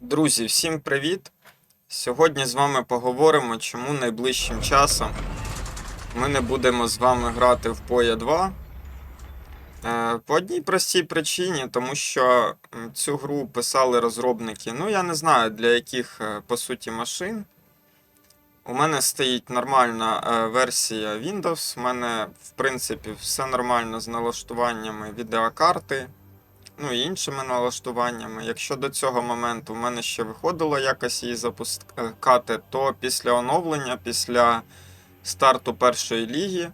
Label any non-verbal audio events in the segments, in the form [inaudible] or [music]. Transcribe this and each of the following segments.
Друзі, всім привіт! Сьогодні з вами поговоримо, чому найближчим часом ми не будемо з вами грати в Поя 2. Е, По одній простій причині, тому що цю гру писали розробники, ну я не знаю для яких е, по суті машин. У мене стоїть нормальна е, версія Windows. У мене, в принципі, все нормально з налаштуваннями відеокарти ну іншими налаштуваннями. Якщо до цього моменту в мене ще виходило якось її запускати, то після оновлення, після старту першої ліги,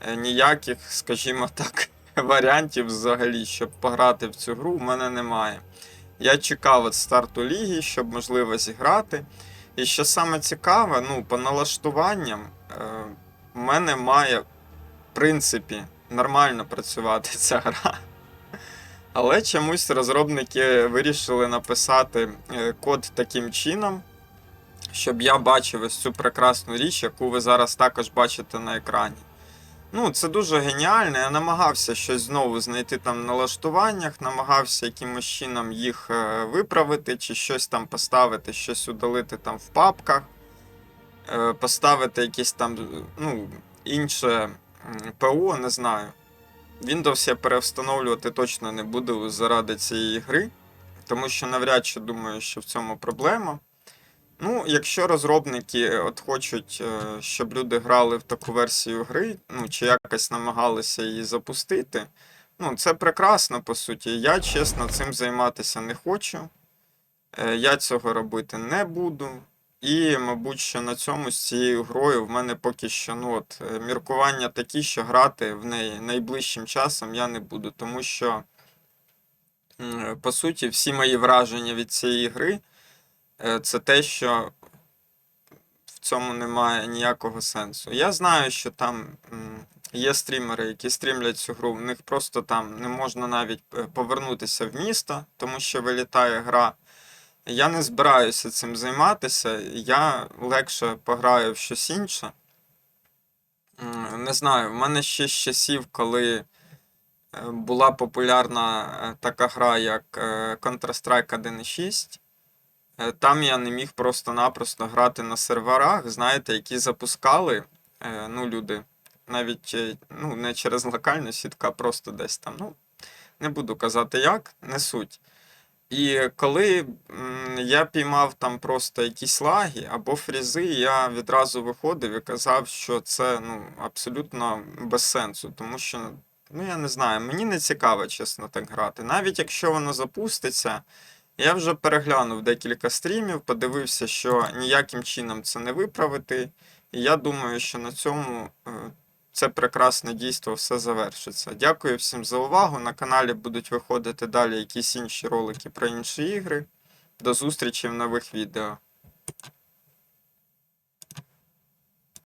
е, ніяких, скажімо так, [laughs] варіантів взагалі, щоб пограти в цю гру, в мене немає. Я чекав від старту ліги, щоб можливо зіграти. І що саме цікаве, ну, по налаштуванням, е, в мене має, в принципі, нормально працювати [laughs] ця гра. Але чомусь розробники вирішили написати е, код таким чином, щоб я бачив ось цю прекрасну річ, яку ви зараз також бачите на екрані. Ну, це дуже геніально. Я намагався щось знову знайти там в налаштуваннях, намагався якимось чином їх е, виправити, чи щось там поставити, щось удалити там в папках, е, поставити якесь там ну, інше ПО, не знаю. Windows я перевстановлювати точно не буду заради цієї гри, тому що навряд чи думаю, що в цьому проблема. Ну, якщо розробники от хочуть, е, щоб люди грали в таку версію гри, ну чи якось намагалися її запустити, ну це прекрасно по суті. Я чесно цим займатися не хочу. Е, Я цього робити не буду. І, мабуть, що на цьому з цією грою в мене поки що ну, от, е, міркування такі, що грати в неї найближчим часом я не буду, тому що, по суті, всі мої враження від цієї гри е, це те, що в цьому немає ніякого сенсу. Я знаю, що там є стрімери, які стрімлять цю гру, в них просто там не можна навіть е, повернутися в місто, тому що вилітає гра. Я не збираюся цим займатися, я легше пограю в щось інше. Не знаю, в мене ще з часів, коли е, була популярна е, така гра, як е, Counter-Strike 1.6. е, Там я не міг просто-напросто грати на серверах, знаєте, які запускали ну, люди. Навіть ну, не через локальну сітку, а просто десь там. Ну, не буду казати як, не суть. І коли я піймав там просто якісь лаги або фрізи, я відразу виходив і казав, що це ну, абсолютно без сенсу, тому що, ну я не знаю, мені не цікаво, чесно, так грати. Навіть якщо воно запуститься, я вже переглянув декілька стрімів, подивився, що ніяким чином це не виправити. І я думаю, що на цьому е, це прекрасне дійство все завершиться. Дякую всім за увагу. На каналі будуть виходити далі якісь інші ролики про інші ігри. До зустрічі в нових відео.